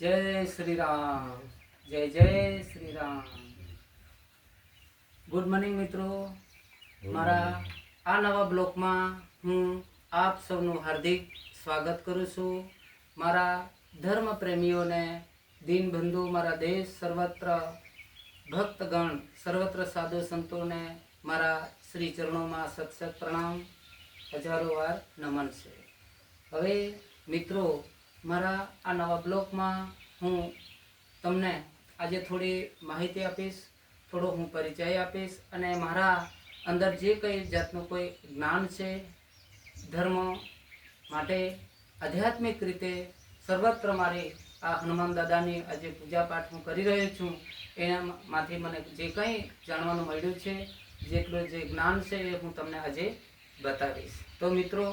જય શ્રી રામ જય જય શ્રી રામ ગુડ મોર્નિંગ મિત્રો મારા આ નવા બ્લોકમાં હું આપ સૌનું હાર્દિક સ્વાગત કરું છું. મારા ધર્મ પ્રેમીઓને દીનબંધુ મારા દેશ સર્વત્ર ભક્તગણ સર્વત્ર સાધુ સંતોને મારા શ્રી ચરણોમાં સત સત પ્રણામ. હજારો વાર નમન છે. હવે મિત્રો મારા આ નવા બ્લોગમાં હું તમને આજે થોડી માહિતી આપીશ, થોડો હું પરિચય આપીશ અને મારા અંદર જે કંઈ જાતનું કોઈ જ્ઞાન છે, ધર્મ માટે આધ્યાત્મિક રીતે સર્વત્ર મારી આ હનુમાન દાદાની આજે પૂજા પાઠ હું કરી રહ્યો છું, એનામાંથી મને જે કંઈ જાણવાનું મળ્યું છે, જેટલું જે જ્ઞાન છે એ હું તમને આજે બતાવીશ. તો મિત્રો,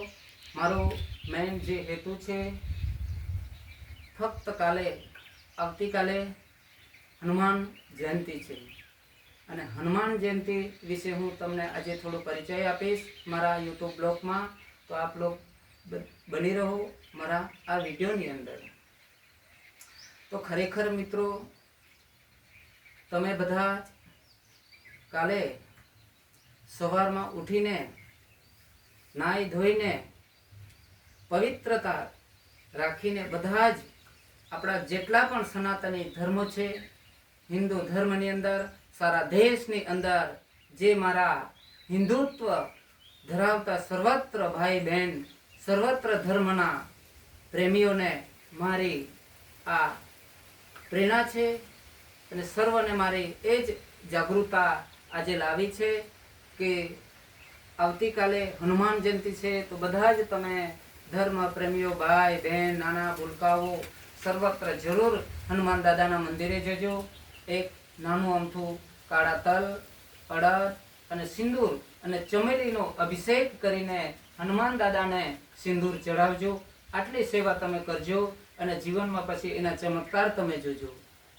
મારો મેઇન જે હેતુ છે ફક્ત કાલે, આવતીકાલે હનુમાન જયંતિ છે. અને હનુમાન જયંતિ વિશે હું તમને આજે થોડો પરિચય આપીશ મારા યુટ્યુબ બ્લોગમાં. તો આપ લોગ બની રહો મારા આ વિડીયોની અંદર. તો ખરેખર મિત્રો, તમે બધા કાલે સવારમાં ઉઠીને, નાહી ધોઈને, પવિત્રતા રાખીને બધા જ આપણા જેટલા પણ સનાતની ધર્મ છે, હિન્દુ ધર્મની અંદર, સારા દેશની અંદર, જે મારા હિન્દુત્વ ધરાવતા સર્વત્ર ભાઈ બહેન, સર્વત્ર ધર્મના પ્રેમીઓને મારી આ પ્રેરણા છે અને સર્વને મારી એ જ જાગૃતતા આજે લાવી છે કે આવતીકાલે હનુમાન જયંતિ છે, તો બધા જ તમે ધર્મ પ્રેમીઓ, ભાઈ બહેન, નાના ભૂલકાઓ સર્વત્ર જરૂર હનુમાન દાદાના મંદિરે જજો. એક નાનું અમથું, કાળા તલ, અડદ અને સિંદૂર અને ચમેલીનો અભિષેક કરીને હનુમાન દાદાને સિંદૂર ચઢાવજો. આટલી સેવા તમે કરજો અને જીવનમાં પછી એના ચમત્કાર તમે જોજો.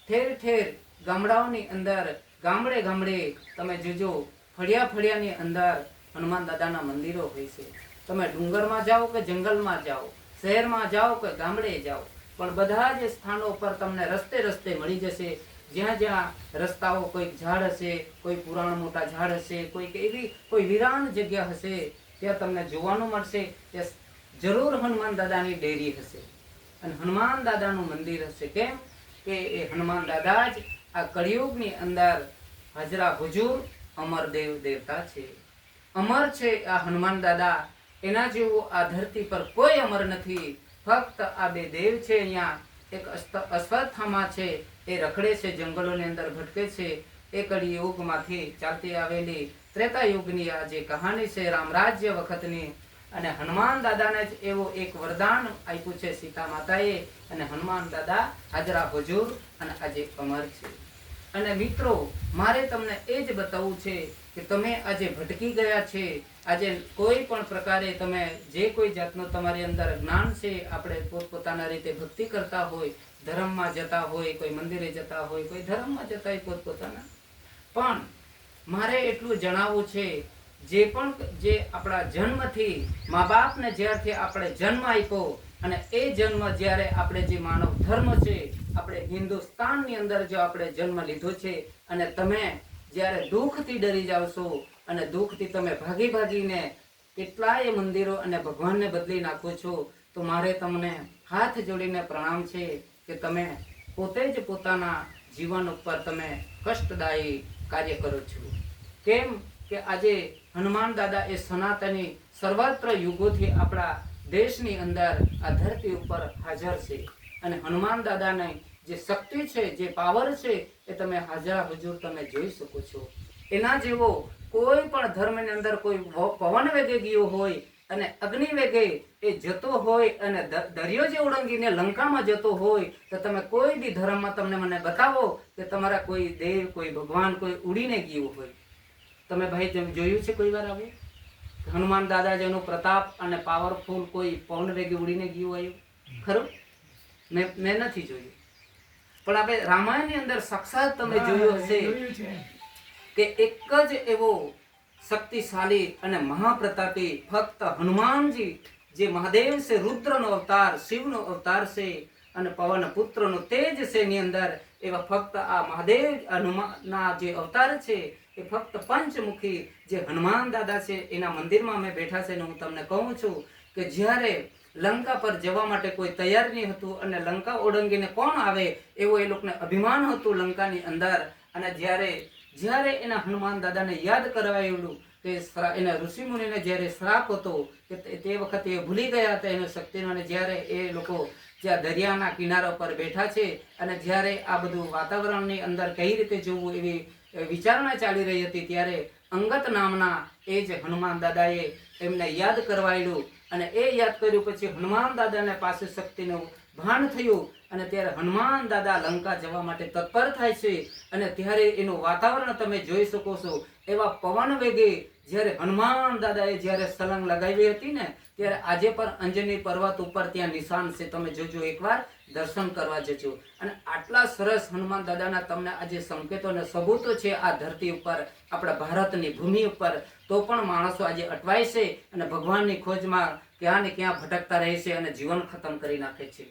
ઠેર ઠેર ગામડાઓની અંદર, ગામડે ગામડે તમે જોજો. ફળિયા ફળિયાની અંદર હનુમાન દાદાના મંદિરો હોય છે. તમે ડુંગરમાં જાઓ કે જંગલમાં જાઓ? શહેરમાં જાઓ કે ગામડે જાઓ? પણ બધા જ સ્થાનો પર તમને રસ્તે રસ્તે મળી જશે. જ્યાં જ્યાં રસ્તાઓ કોઈક ઝાડ હશે, કોઈ પુરાણ મોટા ઝાડ હશે, કોઈક એવી કોઈ વિરાન જગ્યા હશે, ત્યાં તમને જોવાનું મળશે ત્યાં જરૂર હનુમાન દાદાની ડેરી હશે. અને હનુમાન દાદાનું મંદિર હશે કેમ? કે એ હનુમાન દાદા જ આ કળિયુગની અંદર હાજરા હુજુર અમર દેવ દેવતા છે. અમર છે આ હનુમાન દાદા. એના જેવું આ ધરતી પર કોઈ અમર નથી. ફક્ત આ બે દેવ છે અહીંયા. એક અશ્વત્થામા છે, એ રખડે છે, જંગલોની અંદર ભટકે છે, એ કડી યુગમાંથી ચાલતી આવેલી ત્રેતા યુગની આ જે કહાની છે, રામરાજ્ય વખતની, અને હનુમાન દાદાને જ એવો એક વરદાન આપ્યું છે સીતા માતાએ, અને હનુમાન દાદા હાજરા હજુર અને આજે અમર છે. અને મિત્રો, મારે તમને એ જ બતાવવું છે કે તમે આજે ભટકી ગયા છે આજે કોઈ પણ પ્રકારે તમે જે કોઈ જાતનું તમારી અંદર જ્ઞાન છે, આપણે પોતપોતાના રીતે ભક્તિ કરતા હોય, ધર્મમાં જતા હોય, કોઈ મંદિરે જતા હોય, કોઈ ધર્મમાં જતા હોય પોતપોતાના. પણ મારે એટલું જણાવવું છે, જે પણ જે આપણા જન્મથી મા બાપને જ્યારથી આપણે જન્મ આપ્યો અને એ જન્મ જ્યારે આપણે જે માનવ ધર્મ છે, આપણે હિન્દુસ્તાનની અંદર જો આપણે જન્મ લીધો છે અને તમે જ્યારે દુઃખથી ડરી જાવ છો અને દુઃખથી તમે ભાગી ભાગીને કેટલાય મંદિરો અને ભગવાનને બદલી નાખો છો, તો મારે તમને હાથ જોડીને પ્રણામ છે કે તમે પોતે જ પોતાના જીવન ઉપર તમે કષ્ટદાયી કાર્ય કરો છો. કેમ કે આજે હનુમાન દાદા એ સનાતની સર્વત્ર યુગોથી આપણા દેશની અંદર આ ધરતી ઉપર હાજર છે. અને હનુમાન દાદાને જે શક્તિ છે, જે પાવર છે, એ તમે હાજરા હજુર તમે જોઈ શકો છો. એના જેવો કોઈ પણ ધર્મની અંદર કોઈ પવન વેગે ગયો હોય અને અગ્નિ વેગે એ જતો હોય અને દરિયો જે ઓળંગીને લંકામાં જતો હોય તો તમે કોઈ બી ધર્મમાં તમને મને બતાવો કે તમારા કોઈ દેવ કોઈ ભગવાન કોઈ ઉડીને ગયું હોય. તમે ભાઈ તમે જોયું છે કોઈ વાર આવું? હનુમાન દાદા જેનો પ્રતાપ અને પાવરફુલ કોઈ પવન વેગે ઉડીને ગયું આવ્યું ખરું? મેં મેં નથી જોયું. પણ આપણે રામાયણની અંદર સાક્ષાત તમે જોયું હશે જોયું છે. કે એક જ એવો શક્તિશાળી અને મહાપ્રતાપી ફક્ત હનુમાનજી જે મહાદેવ છે, રુદ્રનો અવતાર, શિવનો અવતાર છે અને પવન પુત્રનો તેજ છે એની અંદર, એવા ફક્ત આ મહાદેવ હનુમાનના જે અવતાર છે, એ ફક્ત પંચમુખી જે હનુમાન દાદા છે, એના મંદિરમાં અમે બેઠા છે અને હું તમને કહું છું કે જ્યારે લંકા પર જવા માટે કોઈ તૈયાર નહીં હતું અને લંકા ઓળંગીને કોણ આવે એવો એ લોકોને અભિમાન હતું લંકાની અંદર અને જ્યારે જ્યારે એના હનુમાન દાદાને યાદ કરાવેલું શ્રા- એના ઋષિમુનિને જ્યારે શ્રાપ હતો કે તે તે વખતે એ ભૂલી ગયા હતા એનો શક્તિનો, અને જ્યારે એ લોકો જ્યાં દરિયાના કિનારા પર બેઠા છે અને જ્યારે આ બધું વાતાવરણની અંદર કઈ રીતે જોવું એવી વિચારણા ચાલી રહી હતી, ત્યારે અંગત નામના એ જ હનુમાન દાદાએ એમને યાદ કરવાયેલું અને એ યાદ કર્યું પછી હનુમાન દાદાને પાસે શક્તિનું ભાન થયું અને ત્યારે હનુમાન દાદા લંકા જવા માટે તત્પર થાય છે અને ત્યારે એનું વાતાવરણ તમે જોઈ શકો છો. એવા પવન વેગે જ્યારે હનુમાન દાદાએ જ્યારે સલંગ લગાવી હતી ને, ત્યારે આજે પણ અંજની પર્વત ઉપર ત્યાં નિશાન છે. તમે જોજો એકવાર, દર્શન કરવા જજો. અને આટલા સરસ હનુમાન દાદાના તમને આજે સંકેતો અને સબૂતો છે આ ધરતી ઉપર, આપણા ભારતની ભૂમિ ઉપર. તો પણ માણસો આજે અટવાય છે અને ભગવાનની ખોજમાં ક્યાં ને ક્યાં ભટકતા રહે છે અને જીવન ખતમ કરી નાખે છે.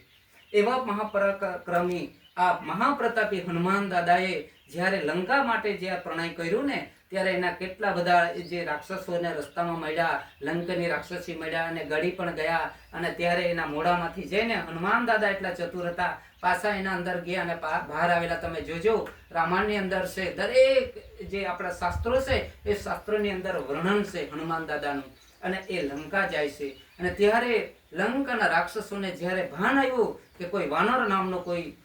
એવા મહાપરાક્રમી આ મહાપ્રતાપી હનુમાન દાદાએ જ્યારે લંકા માટે જે આ પ્રણય કર્યું ને, ત્યારે એના કેટલા બધા જે રાક્ષસોને રસ્તામાં મળ્યા, લંકની રાક્ષસી મળ્યા અને ગળી પણ ગયા અને ત્યારે એના મોઢામાંથી જઈને હનુમાન દાદા એટલા ચતુર હતા, પાછા એના અંદર ગયા અને બહાર આવેલા. તમે જોજો, રામાયણની અંદર છે, દરેક જે આપણા શાસ્ત્રો છે, એ શાસ્ત્રોની અંદર વર્ણન છે હનુમાન દાદાનું. અને એ લંકા જાય છે. અને ત્યારે લંકાના રાક્ષસોને જ્યારે ભાન આવ્યું કે કોઈ વાનર નામનો કોઈ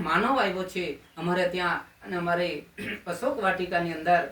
માનવ આવ્યો છે, અમારે ત્યાં અને અમારી અશોક વાટિકાની અંદર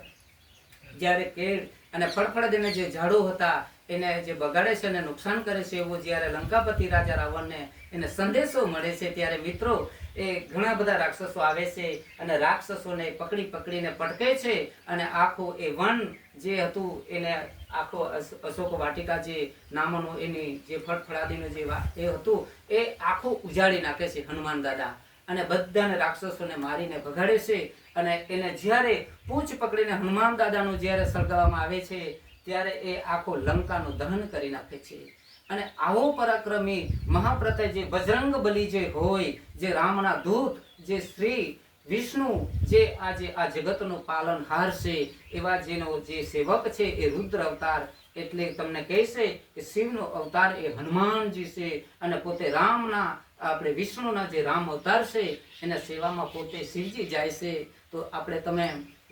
જ્યારે કેળ અને ફળફળદીને જે ઝાડો હતા, એને જે બગાડે છે અને નુકસાન કરે છે એવો જ્યારે લંકાપતિ રાજા રાવણને એને સંદેશો મળે છે, ત્યારે મિત્રો એ ઘણા બધા રાક્ષસો આવે છે અને રાક્ષસોને પકડી પકડીને પટકે છે અને આખું એ વન જે હતું એને આખો અશોક વાટિકા જે નામનું એની જે ફળફળાદીનું જે એ હતું, એ આખું ઉજાડી નાખે છે હનુમાન દાદા. અને બધાને રાક્ષસોને મારીને ભગાડે છે અને એને જ્યારે પૂંછ પકડીને હનુમાન દાદાનું જ્યારે સળગાવવામાં આવે છે, ત્યારે એ આખો લંકાનું દહન કરી નાખે છે. અને આવો પરાક્રમી મહાપ્રતાપ જે બજરંગ બલી જે હોય, જે રામના દૂત, જે શ્રી વિષ્ણુ જે આજે આ જગતનું પાલનહાર છે એવા જેનો જે સેવક છે એ રુદ્ર અવતાર, એટલે તમને કહેશે કે શિવનો અવતાર એ હનુમાનજી છે અને પોતે રામના, આપણે વિષ્ણુના જે રામ અવતાર છે, એના સેવામાં પોતે શિવજી જાય છે. તો આપણે તમે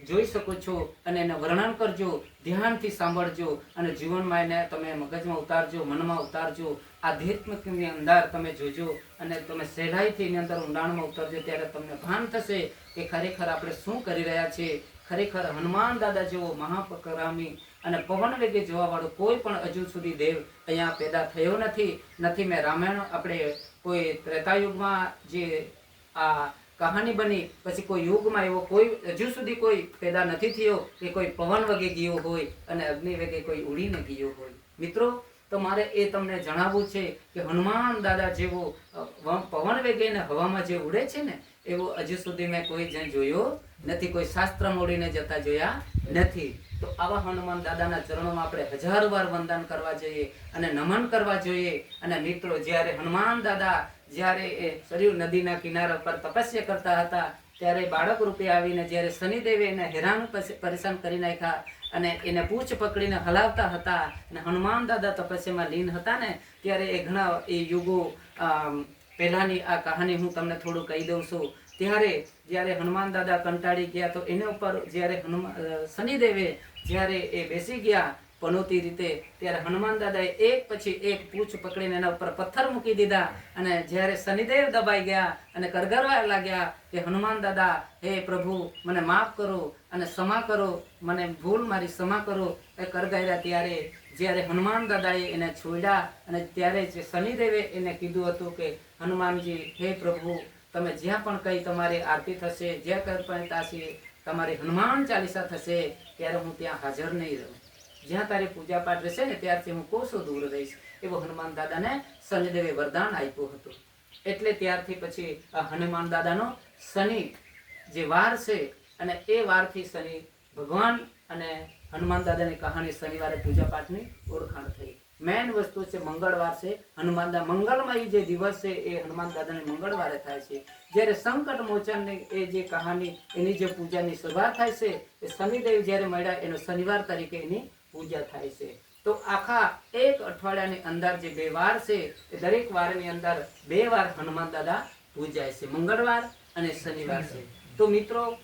જોઈ શકો છો અને એને વર્ણન કરજો, ધ્યાનથી સાંભળજો અને જીવનમાં એને તમે મગજમાં ઉતારજો, મનમાં ઉતારજો આધ્યાત્મિકની અંદર તમે જોજો અને તમે સહેલાઈથી એની અંદર ઊંડાણમાં ઉતારજો ત્યારે તમને ભાન થશે કે ખરેખર આપણે શું કરી રહ્યા છીએ. ખરેખર હનુમાન દાદા જેવો મહાપરાક્રમી અને પવન વેગે જોવા વાળો કોઈ પણ હજુ સુધી દેવ અહીંયા પેદા થયો નથી. નથી મેં રામાયણ આપણે કોઈ ત્રેતાયુગમાં જે આ કહાની બની, પછી કોઈ યુગમાં એવો કોઈ, હજુ સુધી કોઈ પેદા નથી થયો કે કોઈ પવન વગે ગયો હોય અને અગ્નિ વેગે કોઈ ઉડીને ગયો હોય. મિત્રો, તો મારે એ તમને જણાવવું છે કે હનુમાન દાદા જેવો પવન વેગે ને હવામાં જે ઉડે છે ને, એવો હજુ સુધી મેં કોઈ જ્યાં જોયો નથી, કોઈ શાસ્ત્ર મોડીને જતા જોયા નથી. તો આવા હનુમાન દાદાના ચરણોમાં આપણે હજાર વાર વંદન કરવા જોઈએ અને નમન કરવા જોઈએ. અને મિત્રો, જ્યારે હનુમાન દાદા જ્યારે એ સરયુ નદીના કિનારા પર તપસ્યા કરતા હતા, ત્યારે બાળક રૂપે આવીને જ્યારે શનિદેવે એને હેરાન પરેશાન કરી નાખ્યા અને એને પૂંછ પકડીને હલાવતા હતા અને હનુમાન દાદા તપસ્યામાં લીન હતા ને, ત્યારે એ ઘણા, એ યુગો પહેલાની આ કહાની હું તમને થોડું કહી દઉં છું. ત્યારે જ્યારે હનુમાન દાદા કંટાળી ગયા તો એના ઉપર જ્યારે હનુમાન શનિદેવે જ્યારે એ બેસી ગયા પનોતી રીતે ત્યારે હનુમાન દાદાએ એક પછી એક પૂંછ પકડીને એના ઉપર પથ્થર મૂકી દીધા અને જ્યારે શનિદેવ દબાઈ ગયા અને કરગરવા લાગ્યા કે હનુમાન દાદા, હે પ્રભુ, મને માફ કરો અને ક્ષમા કરો, મને ભૂલ મારી ક્ષમા કરો, એ કરગાયરા ત્યારે જ્યારે હનુમાન દાદાએ એને છોડ્યા અને ત્યારે જે શનિદેવે એને કીધું હતું કે, હનુમાનજી, હે પ્રભુ, તમે જ્યાં પણ કંઈ તમારી આરતી થશે, જ્યાં કંઈ પણ તાશે, તમારી હનુમાન ચાલીસા થશે, ત્યારે હું ત્યાં હાજર નહીં રહું. જ્યાં તારી પૂજા પાઠ રહેશે ને ત્યારથી હું કોસો દૂર રહીશ, એવો હનુમાન દાદાને શનિદેવે વરદાન આપ્યું હતું. એટલે ત્યારથી પછી આ હનુમાન દાદાનો શનિ જે વાર છે અને એ વારથી શનિ ભગવાન અને હનુમાન દાદાની કહાની શનિવારે પૂજા પાઠની ઓળખાણ થઈ. મેન વસ્તુ છે મંગળવાર છે. હનુમાન દા મંગળમય જે દિવસ છે એ હનુમાન દાદાને મંગળવારે થાય છે. જ્યારે સંકટ મોચનની એ જે કહાની એની જે પૂજાની શરૂઆત થાય છે, એ શનિદેવ જ્યારે મળ્યા એનો શનિવાર તરીકે એની પૂજા થાય છે. તો આખા એક અઠવાડિયાની અંદર જે બે વાર છે, એ દરેક વારની અંદર બે વાર હનુમાન દાદા પૂજાય છે. મંગળવાર અને શનિવાર છે. તો મિત્રો,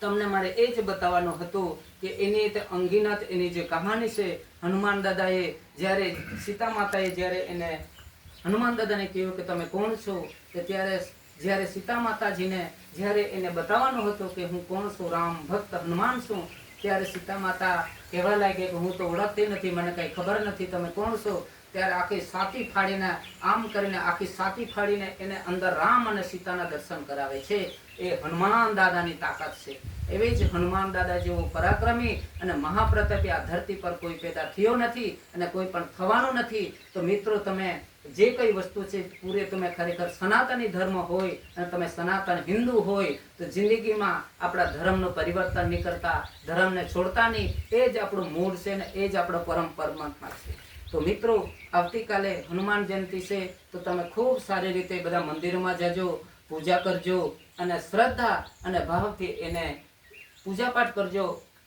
તમને મારે એ જ બતાવવાનું હતું કે એની તે અંગીનત એની જે કહાની છે, હનુમાન દાદાએ જ્યારે સીતા માતાએ જ્યારે એને હનુમાન દાદાને કહ્યું કે તમે કોણ છો? કે ત્યારે જ્યારે સીતા માતાજીને જ્યારે એને બતાવવાનું હતું કે હું કોણ છું? રામ ભક્ત હનુમાન છું. ત્યારે સીતા માતા કહેવા લાગે કે હું તો ઓળખતી નથી, મને કંઈ ખબર નથી, તમે કોણ છો? ત્યારે આખી સાતી ફાડીને, આમ કરીને આખી સાતી ફાડીને એને અંદર રામ અને સીતાના દર્શન કરાવે છે. એ હનુમાન દાદાની તાકાત છે. એવી જ હનુમાન દાદા જેવો પરાક્રમી અને મહાપ્રતાપી આ ધરતી પર કોઈ પેદા થયો નથી અને કોઈ પણ થવાનો નથી. તો મિત્રો, તમે જે કઈ વસ્તુ છે, પૂરે તમે ખરેખર સનાતની ધર્મ હોય અને તમે સનાતન હિન્દુ હોય, તો જિંદગીમાં આપણા ધર્મનું પરિવર્તન નહીં કરતા ધર્મને છોડતા નહીં. એ જ આપણું મૂળ છે ને એ જ આપણો પરમ પરમાત્મા છે. તો મિત્રો, આવતીકાલે હનુમાન જયંતિ છે, તો તમે ખૂબ સારી રીતે બધા મંદિરોમાં જજો, પૂજા કરજો. અને શ્રદ્ધા અને ભાવથી એને પૂજાપાઠ કરજો.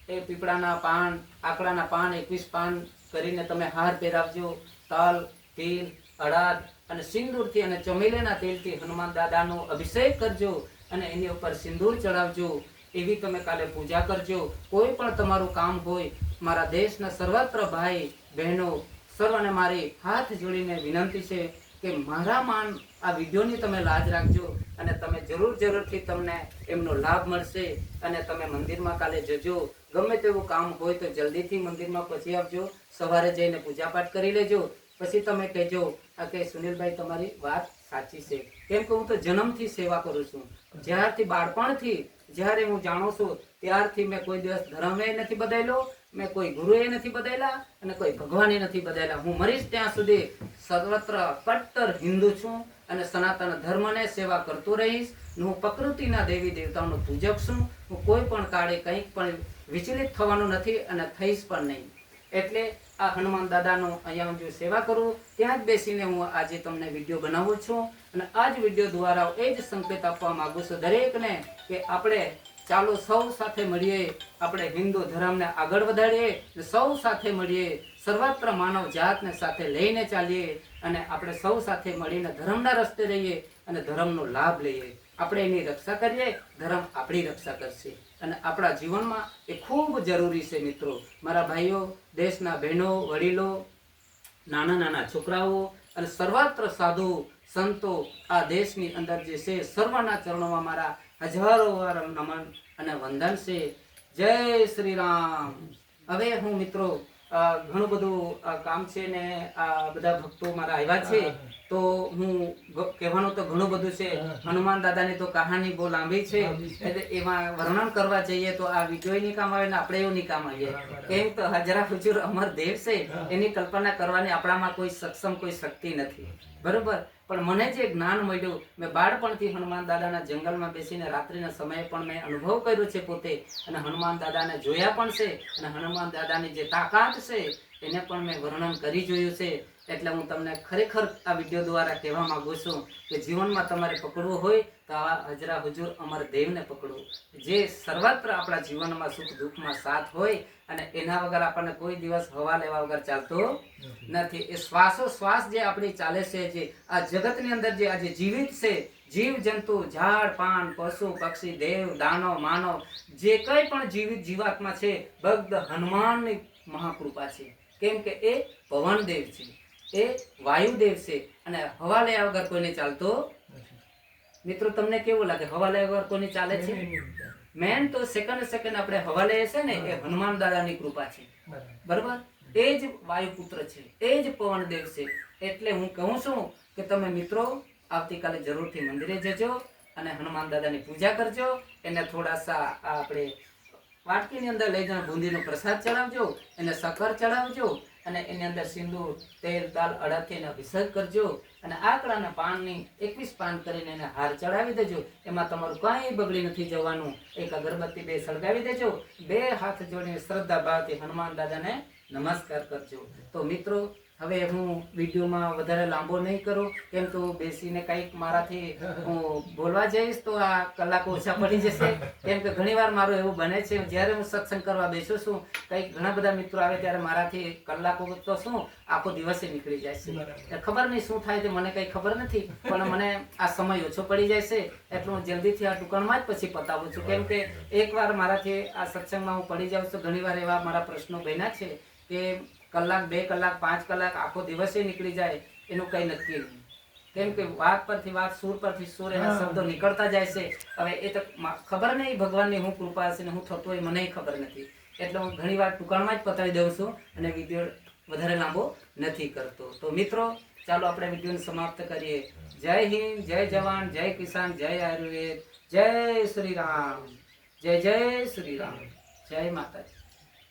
એ પીપળાના પાન, આકડાના પાન, એકવીસ પાન કરીને તમે હાર પહેરાવજો. તલ તિલ અડાદ અને સિંદૂરથી અને ચમેલીના તેલથી હનુમાન દાદાનો અભિષેક કરજો અને એની ઉપર સિંદૂર ચડાવજો. એવી તમે કાલે પૂજા કરજો. કોઈ પણ તમારું કામ હોય, મારા દેશના સર્વત્ર ભાઈ, બહેનો, સર્વને મારી હાથ જોડીને વિનંતી છે કે મારા માન આ વિડીયોની તમે લાજ રાખજો. અને તમે જરૂર જરૂરથી તમને એમનો લાભ મળશે અને તમે મંદિરમાં કાલે જજો. ગમે તેવું કામ હોય તો જલ્દીથી મંદિરમાં પછી આવજો. સવારે જઈને પૂજાપાઠ કરી લેજો. પછી તમે કહેજો, આ કે સુનિલભાઈ, તમારી વાત સાચી છે. કેમ કે હું તો જન્મથી સેવા કરું છું. જ્યારથી બાળપણથી જ્યારે હું જાણું છું, ત્યારથી મેં કોઈ દિવસ ધર્મે નથી બદલ્યો, મેં કોઈ ગુરુએ નથી બદલ્યા અને કોઈ ભગવાને નથી બદલ્યા. હું મરીશ ત્યાં સુધી સર્વત્ર કટ્ટર હિન્દુ છું. અને સનાતન ધર્મને સેવા કરતો રહીશ. હું પ્રકૃતિના દેવી દેવતાઓનો પૂજક છું. હું કોઈ પણ કાળે કંઈક પણ વિચલિત થવાનું નથી અને થઈશ પણ નહીં. એટલે આ હનુમાન દાદાનો અહીંયા હું જો સેવા કરું, ત્યાં જ બેસીને હું આજે તમને વીડિયો બનાવું છું. અને આ જ વીડિયો દ્વારા એ જ સંકેત આપવા માંગુ છું દરેકને કે આપણે ચાલો સૌ સાથે મળીએ, આપણે હિન્દુ ધર્મને આગળ વધારીએ સૌ સાથે મળીએ સર્વત્ર માનવ જાતને સાથે લઈને ચાલીએ અને આપણે સૌ સાથે મળીને ધર્મના રસ્તે રહીએ અને ધર્મનો લાભ લઈએ. આપણે એની રક્ષા કરીએ, ધર્મ આપણી રક્ષા કરશે. અને આપણા જીવનમાં એ ખૂબ જરૂરી છે મિત્રો. મારા ભાઈઓ, દેશના બહેનો, વડીલો, નાના નાના છોકરાઓ અને સર્વત્ર સાધુ, સંતો આ દેશની અંદર જે છે સર્વના ચરણોમાં મારા હજારો વાર નમન અને વંદન છે. જય શ્રી રામ. હવે હું મિત્રો ઘણું બધું કામ છે ને આ બધા ભક્તો મારા આવ્યા છે. તો હું કહેવાનું તો ઘણું બધું છે. હનુમાન દાદાની તો કહાની બહુ લાંબી છે. એટલે એમાં વર્ણન કરવા જઈએ તો આ વિજયની કામ આવે ને આપણે એવું નહીં કામ આવીએ. કેમ તો હજરા હુજુર અમર દેવ છે. એની કલ્પના કરવાની આપણામાં કોઈ સક્ષમ કોઈ શક્તિ નથી. બરોબર? પણ મને જે જ્ઞાન મળ્યું, મેં બાળપણથી હનુમાન દાદાના જંગલમાં બેસીને રાત્રિના સમયે પણ મેં અનુભવ કર્યો છે પોતે. અને હનુમાન દાદાને જોયા પણ છે, અને હનુમાન દાદાની જે તાકાત છે, એને પણ મેં વર્ણન કરી જોયું છે. એટલે હું તમને ખરેખર આ વીડિયો દ્વારા કહેવા માંગુ છું કે જીવનમાં તમારે પકડવું હોય, તો આવા હજરા હજુર અમર દેવને પકડવું જે સર્વત્ર આપણા જીવનમાં સુખ દુઃખમાં સાથ હોય અને એના વગર આપણને કોઈ દિવસ હવા લેવા વગર ચાલતો નથી. એ શ્વાસો શ્વાસ જે આપણી ચાલે છે જે આ જગતની અંદર જે આજે જીવિત છે જીવ જંતુ ઝાડ પાન પશુ પક્ષી દેવ દાનવ માનવ જે કંઈ પણ જીવિત જીવાત્મા છે ભક્ત હનુમાનની મહાકૃપા છે. કેમ કે એ પવનદેવ છે. એ વાયુદેવ છે. અને હવા લેવા વગર કોઈને ચાલતો મિત્રો તમને કેવું લાગે? હવા લેવા વગર કોઈને ચાલે છે? મેન તો સેકન્ડ સેકન્ડ આપણે હવા લઈએ છે ને એ હનુમાન દાદાની કૃપા છે. બરોબર. એ જ વાયુપુત્ર છે. એ જ પવનદેવ છે. એટલે હું કહું છું કે તમે મિત્રો આવતીકાલે જરૂરથી મંદિરે જજો અને હનુમાન દાદાની પૂજા કરજો. એને થોડા સા આપણે વાટકીની અંદર લઈ જઈને બુંદીનો પ્રસાદ ચડાવજો એને સકર ચડાવજો અને એની અંદર સિંદૂર તેલ તાલ અડદથી એને અભિષેક કરજો અને આકડાના પાનની એકવીસ પાન કરીને એને હાર ચડાવી દેજો. એમાં તમારું કાંઈ બગડી નથી જવાનું. એક અગરબત્તી બે સળગાવી દેજો. બે હાથ જોડીને શ્રદ્ધા ભાવથી હનુમાન દાદાને નમસ્કાર કરજો. તો મિત્રો હવે હું વિડીયોમાં વધારે લાંબો નહીં કરું કેમ તો બેસીને કંઈક મારાથી હું બોલવા જઈશ તો આ કલાક ઓછા પડી જશે. કેમ કે ઘણીવાર મારું એવું બને છે જ્યારે હું સત્સંગ કરવા બેસું છું કંઈક ઘણા બધા મિત્રો આવે ત્યારે મારાથી કલાકો તો શું આખો દિવસે નીકળી જાય છે. ખબર નહીં શું થાય તે મને કંઈ ખબર નથી પણ મને આ સમય ઓછો પડી જાય છે. એટલે હું જલ્દીથી આ દુકાનમાં જ પછી પતાવું છું. કેમ કે એકવાર મારાથી આ સત્સંગમાં હું પડી જાઉં છું ઘણીવાર એવા મારા પ્રશ્નો બન્યા છે કે કલાક બે કલાક પાંચ કલાક આખો દિવસે નીકળી જાય એનું કંઈ નક્કી નહીં. કેમ કે વાત પરથી વાત સુર પરથી સુર એના શબ્દો નીકળતા જાય છે. હવે એ તો ખબર નહીં ભગવાનની હું કૃપા હશે ને હું થતો હોય મને ખબર નથી. એટલે હું ઘણી વાર ટૂંકાણમાં જ પતાવી દઉં છું અને વીડિયો વધારે લાંબો નથી કરતો. તો મિત્રો ચાલો આપણે વિડીયોને સમાપ્ત કરીએ. જય હિન્દ, જય જવાન, જય કિસાન, જય આયુર્વેદ, જય શ્રી રામ, જય જય શ્રી રામ. જય માતાજી.